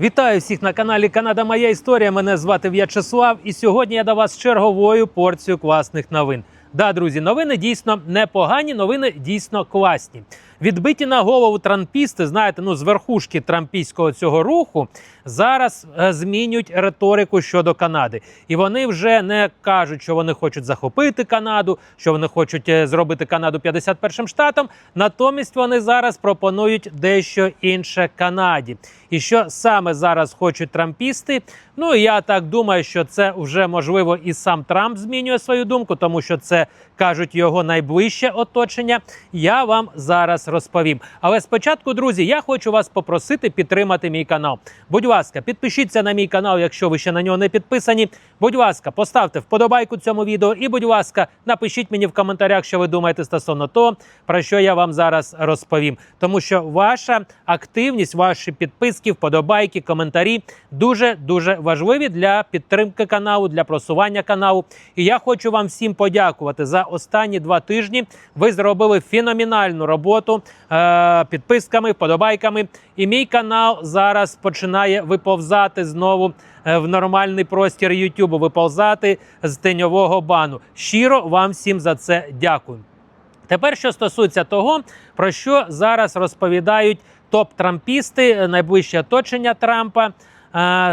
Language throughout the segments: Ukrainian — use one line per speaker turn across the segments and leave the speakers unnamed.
Вітаю всіх на каналі Канада Моя Історія. Мене звати В'ячеслав, і сьогодні я до вас черговою порцією класних новин. Да, друзі, новини дійсно непогані, новини дійсно класні. Відбиті на голову трампісти, знаєте, ну з верхушки трампійського цього руху зараз е, змінюють риторику щодо Канади, і вони вже не кажуть, що вони хочуть захопити Канаду, що вони хочуть е, зробити Канаду 51-м штатом. Натомість вони зараз пропонують дещо інше Канаді. І що саме зараз хочуть трампісти? Ну я так думаю, що це вже можливо і сам Трамп змінює свою думку, тому що це кажуть його найближче оточення. Я вам зараз розповім. Але спочатку, друзі, я хочу вас попросити підтримати мій канал. Будь ласка, підпишіться на мій канал, якщо ви ще на нього не підписані. Будь ласка, поставте вподобайку цьому відео, і будь ласка, напишіть мені в коментарях, що ви думаєте стосовно того, про що я вам зараз розповім. Тому що ваша активність, ваші підписки, вподобайки, коментарі дуже дуже важливі для підтримки каналу, для просування каналу. І я хочу вам всім подякувати за останні два тижні. Ви зробили феноменальну роботу е- підписками, вподобайками. І мій канал зараз починає виповзати знову е, в нормальний простір Ютубу, виповзати з теньового бану. Щиро вам всім за це дякую. Тепер, що стосується того, про що зараз розповідають топ-трампісти, найближче оточення Трампа.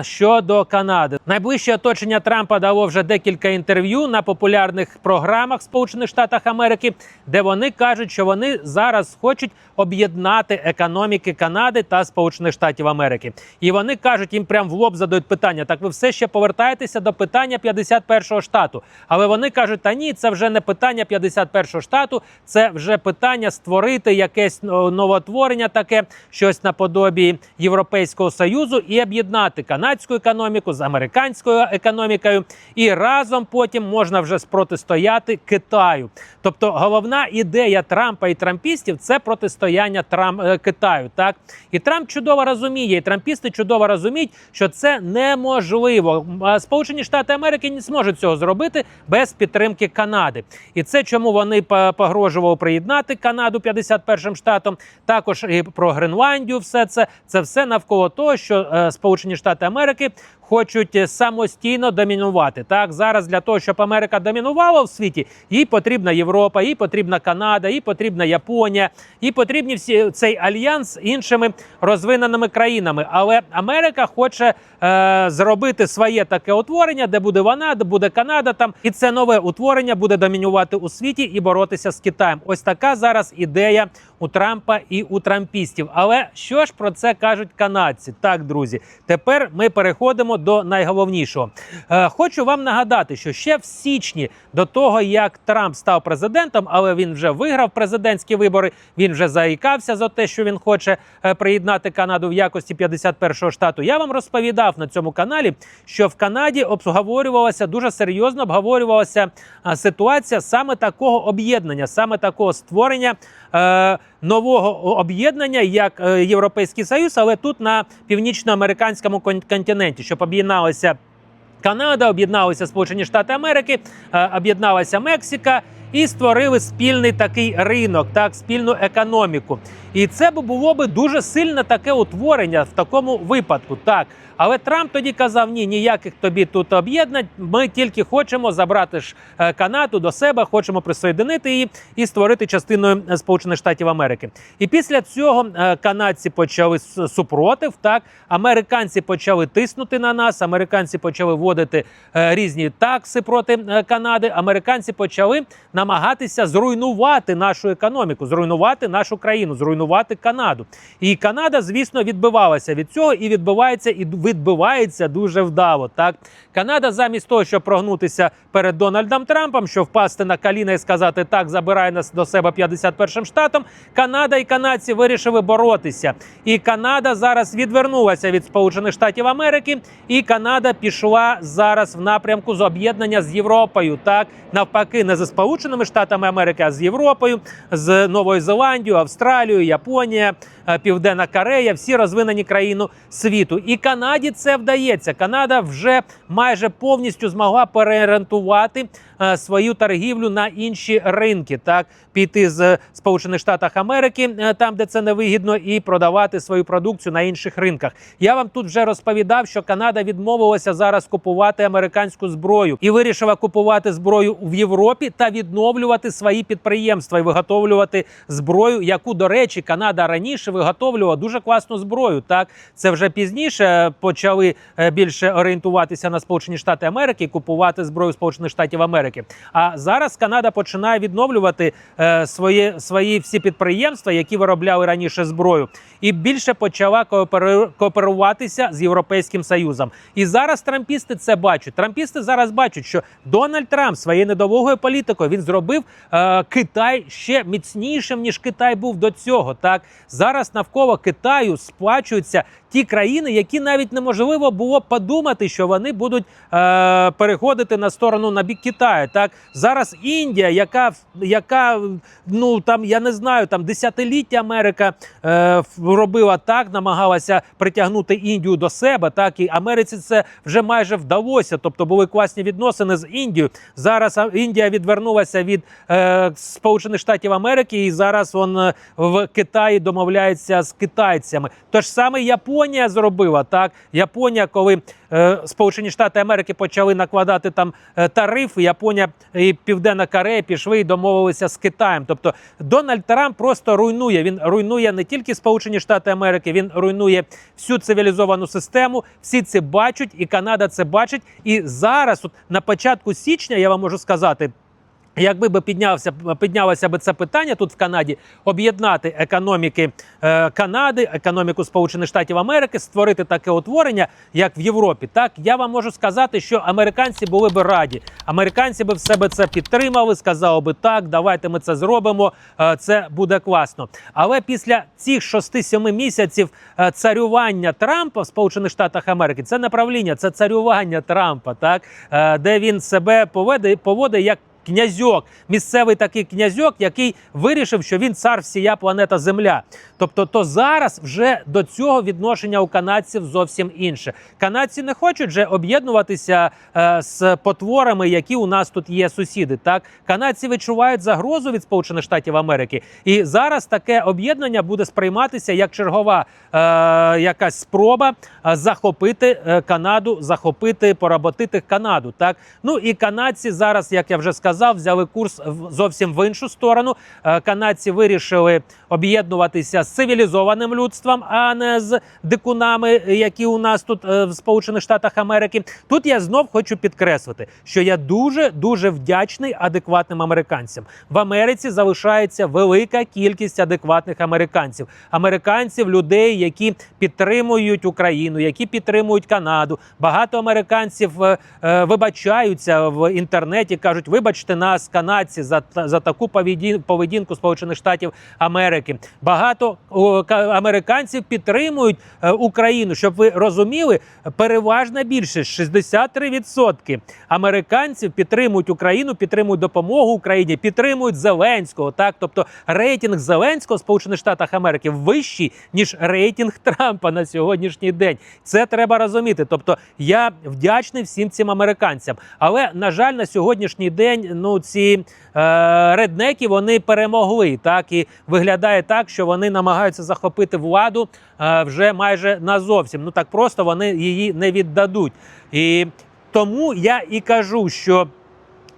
Щодо Канади, найближче оточення Трампа дало вже декілька інтерв'ю на популярних програмах Сполучених Штатах Америки, де вони кажуть, що вони зараз хочуть об'єднати економіки Канади та Сполучених Штатів Америки. І вони кажуть, їм прям в лоб задають питання: так ви все ще повертаєтеся до питання 51-го штату. Але вони кажуть, та ні, це вже не питання 51-го штату, це вже питання створити якесь ну, новотворення, таке щось наподобі Європейського союзу і об'єднати канадську економіку з американською економікою, і разом потім можна вже спротистояти Китаю. Тобто, головна ідея Трампа і трампістів це протистояння Трам е, Китаю. Так і Трамп чудово розуміє, і трампісти чудово розуміють, що це неможливо. Сполучені Штати Америки не зможуть цього зробити без підтримки Канади. І це чому вони погрожували приєднати Канаду 51-м штатом. Також і про Гренландію. Все це це все навколо того, що е, Штати Америки хочуть е, самостійно домінувати. Так зараз для того, щоб Америка домінувала в світі, їй потрібна Європа, їй потрібна Канада, їй потрібна Японія, їй потрібні всі цей альянс з іншими розвиненими країнами. Але Америка хоче е, зробити своє таке утворення, де буде вона, де буде Канада. Там і це нове утворення буде домінувати у світі і боротися з Китаєм. Ось така зараз ідея у Трампа і у трампістів. Але що ж про це кажуть канадці? Так, друзі, тепер ми переходимо до найголовнішого. Е, хочу вам нагадати, що ще в січні до того, як Трамп став президентом, але він вже виграв президентські вибори. Він вже заїкався за те, що він хоче е, приєднати Канаду в якості 51-го штату. Я вам розповідав на цьому каналі, що в Канаді обговорювалася дуже серйозно обговорювалася ситуація саме такого об'єднання, саме такого створення нового об'єднання, як е, Європейський Союз, але тут на північноамериканському кон- континенті, щоб об'єдналися Канада, об'єдналися Сполучені Штати Америки, е, об'єдналася Мексика. І створили спільний такий ринок, так спільну економіку. І це було би дуже сильне таке утворення в такому випадку. Так, але Трамп тоді казав: ні, ніяких тобі тут об'єднань. Ми тільки хочемо забрати ж е, Канаду до себе, хочемо присоединити її і створити частиною е, Сполучених Штатів Америки. І після цього е, канадці почали супротив. Так, американці почали тиснути на нас. Американці почали вводити різні такси проти Канади. Американці почали намагатися зруйнувати нашу економіку, зруйнувати нашу країну, зруйнувати Канаду. І Канада, звісно, відбивалася від цього і відбивається і відбивається дуже вдало. Так, Канада, замість того, щоб прогнутися перед Дональдом Трампом, щоб впасти на коліна і сказати так, забирай нас до себе 51-м штатом. Канада і канадці вирішили боротися. І Канада зараз відвернулася від Сполучених Штатів Америки, і Канада пішла зараз в напрямку з об'єднання з Європою. Так навпаки, не зі Сполученими Штатами Америки, а з Європою, з Новою Зеландією, Австралією, Японія, е, Південна Корея, всі розвинені країни світу. І Канаді це вдається. Канада вже майже повністю змогла переорієнтувати свою торгівлю на інші ринки, так піти з Сполучених Штатів Америки, е, там де це невигідно, і продавати свою продукцію на інших ринках. Я вам тут вже розповідав, що Канада відмовилася зараз купувати американську зброю і вирішила купувати зброю в Європі та відновлювати свої підприємства і виготовлювати зброю, яку, до речі, Канада раніше виготовлювала дуже класну зброю. Так це вже пізніше почали е, більше орієнтуватися на Сполучені Штати Америки купувати зброю Сполучених Штатів Америки. А зараз Канада починає відновлювати е, свої, свої всі підприємства, які виробляли раніше зброю, і більше почала кооперуватися з Європейським Союзом. І зараз трампісти це бачать. Трампісти зараз бачать, що Дональд Трамп своєю недовгою політикою він зробив е, Китай ще міцнішим ніж Китай був до цього. Так зараз навколо Китаю сплачуються ті країни, які навіть неможливо було подумати, що вони будуть е, переходити на сторону на бік Китаю. Так зараз Індія, яка яка ну там я не знаю, там десятиліття Америка е, робила так, намагалася притягнути Індію до себе. Так і Америці це вже майже вдалося. Тобто були класні відносини з Індією. Зараз Індія відвернулася від е, Сполучених Штатів Америки, і зараз он е, в Китаї домовляється з китайцями. Тож саме Японія зробила так. Японія, коли е, Сполучені Штати Америки почали накладати там е, тарифи, Японія і Південна Корея пішли і домовилися з Китаєм. Тобто Дональд Трамп просто руйнує. Він руйнує не тільки Сполучені Штати Америки, він руйнує всю цивілізовану систему. Всі це бачать, і Канада це бачить. І зараз, от на початку січня, я вам можу сказати. Якби би піднявся піднялося би це питання тут в Канаді, об'єднати економіки е, Канади, економіку Сполучених Штатів Америки, створити таке утворення, як в Європі, так я вам можу сказати, що американці були би раді. Американці би в себе це підтримали, сказали би так, давайте ми це зробимо. е, це буде класно. Але після цих 6-7 місяців е, царювання Трампа в Сполучених Штатах Америки це не правління, це царювання Трампа, так де він себе поведе поводить як князьок, місцевий такий князьок, який вирішив, що він цар всія планета Земля. Тобто, то зараз вже до цього відношення у канадців зовсім інше. Канадці не хочуть вже об'єднуватися е, з потворами, які у нас тут є сусіди. Так канадці відчувають загрозу від Сполучених Штатів Америки, і зараз таке об'єднання буде сприйматися як чергова е, якась спроба е, захопити е, Канаду, захопити, поработити Канаду. Так ну і канадці зараз, як я вже сказав, взяли курс зовсім в іншу сторону. Е, Канадці вирішили об'єднуватися з цивілізованим людством, а не з дикунами, які у нас тут е, в Сполучених Штатах Америки. Тут я знов хочу підкреслити, що я дуже дуже вдячний адекватним американцям. В Америці залишається велика кількість адекватних американців, американців, людей, які підтримують Україну, які підтримують Канаду. Багато американців е, вибачаються в інтернеті, кажуть, вибачте нас, канадці, за, за таку поведін- поведінку Сполучених Штатів Америки. Багато американців підтримують е, Україну, щоб ви розуміли, переважна більшість 63% американців підтримують Україну, підтримують допомогу Україні, підтримують Зеленського. Так, тобто рейтинг Зеленського Сполучених Штатах Америки вищий ніж рейтинг Трампа на сьогоднішній день. Це треба розуміти. Тобто я вдячний всім цим американцям. Але на жаль, на сьогоднішній день ну ці е, реднеки вони перемогли. Так і виглядає так, що вони намагаються захопити владу е, вже майже назовсім. Ну так просто вони її не віддадуть. І тому я і кажу, що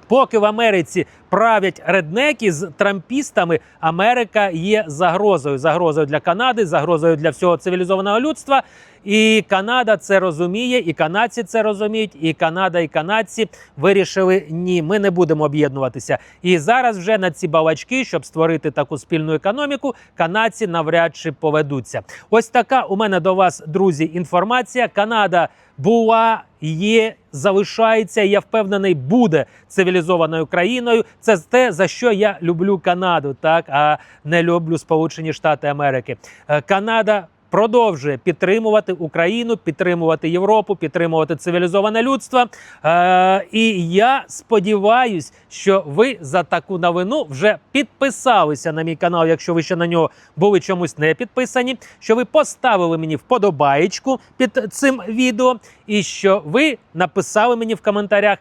поки в Америці правлять реднеки з трампістами, Америка є загрозою. Загрозою для Канади, загрозою для всього цивілізованого людства. І Канада це розуміє, і канадці це розуміють. І Канада, і канадці вирішили ні, ми не будемо об'єднуватися. І зараз вже на ці балачки, щоб створити таку спільну економіку, канадці навряд чи поведуться. Ось така у мене до вас, друзі, інформація. Канада була, є, залишається. Я впевнений, буде цивілізованою країною. Це те, за що я люблю Канаду, так а не люблю Сполучені Штати Америки. Е, Канада продовжує підтримувати Україну, підтримувати Європу, підтримувати цивілізоване людство. Е, і я сподіваюсь, що ви за таку новину вже підписалися на мій канал, якщо ви ще на нього були чомусь не підписані. Що ви поставили мені вподобаєчку під цим відео, і що ви написали мені в коментарях.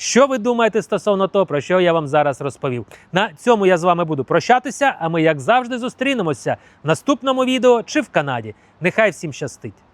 Що ви думаєте стосовно того, про що я вам зараз розповів? На цьому я з вами буду прощатися. А ми, як завжди, зустрінемося в наступному відео чи в Канаді. Нехай всім щастить!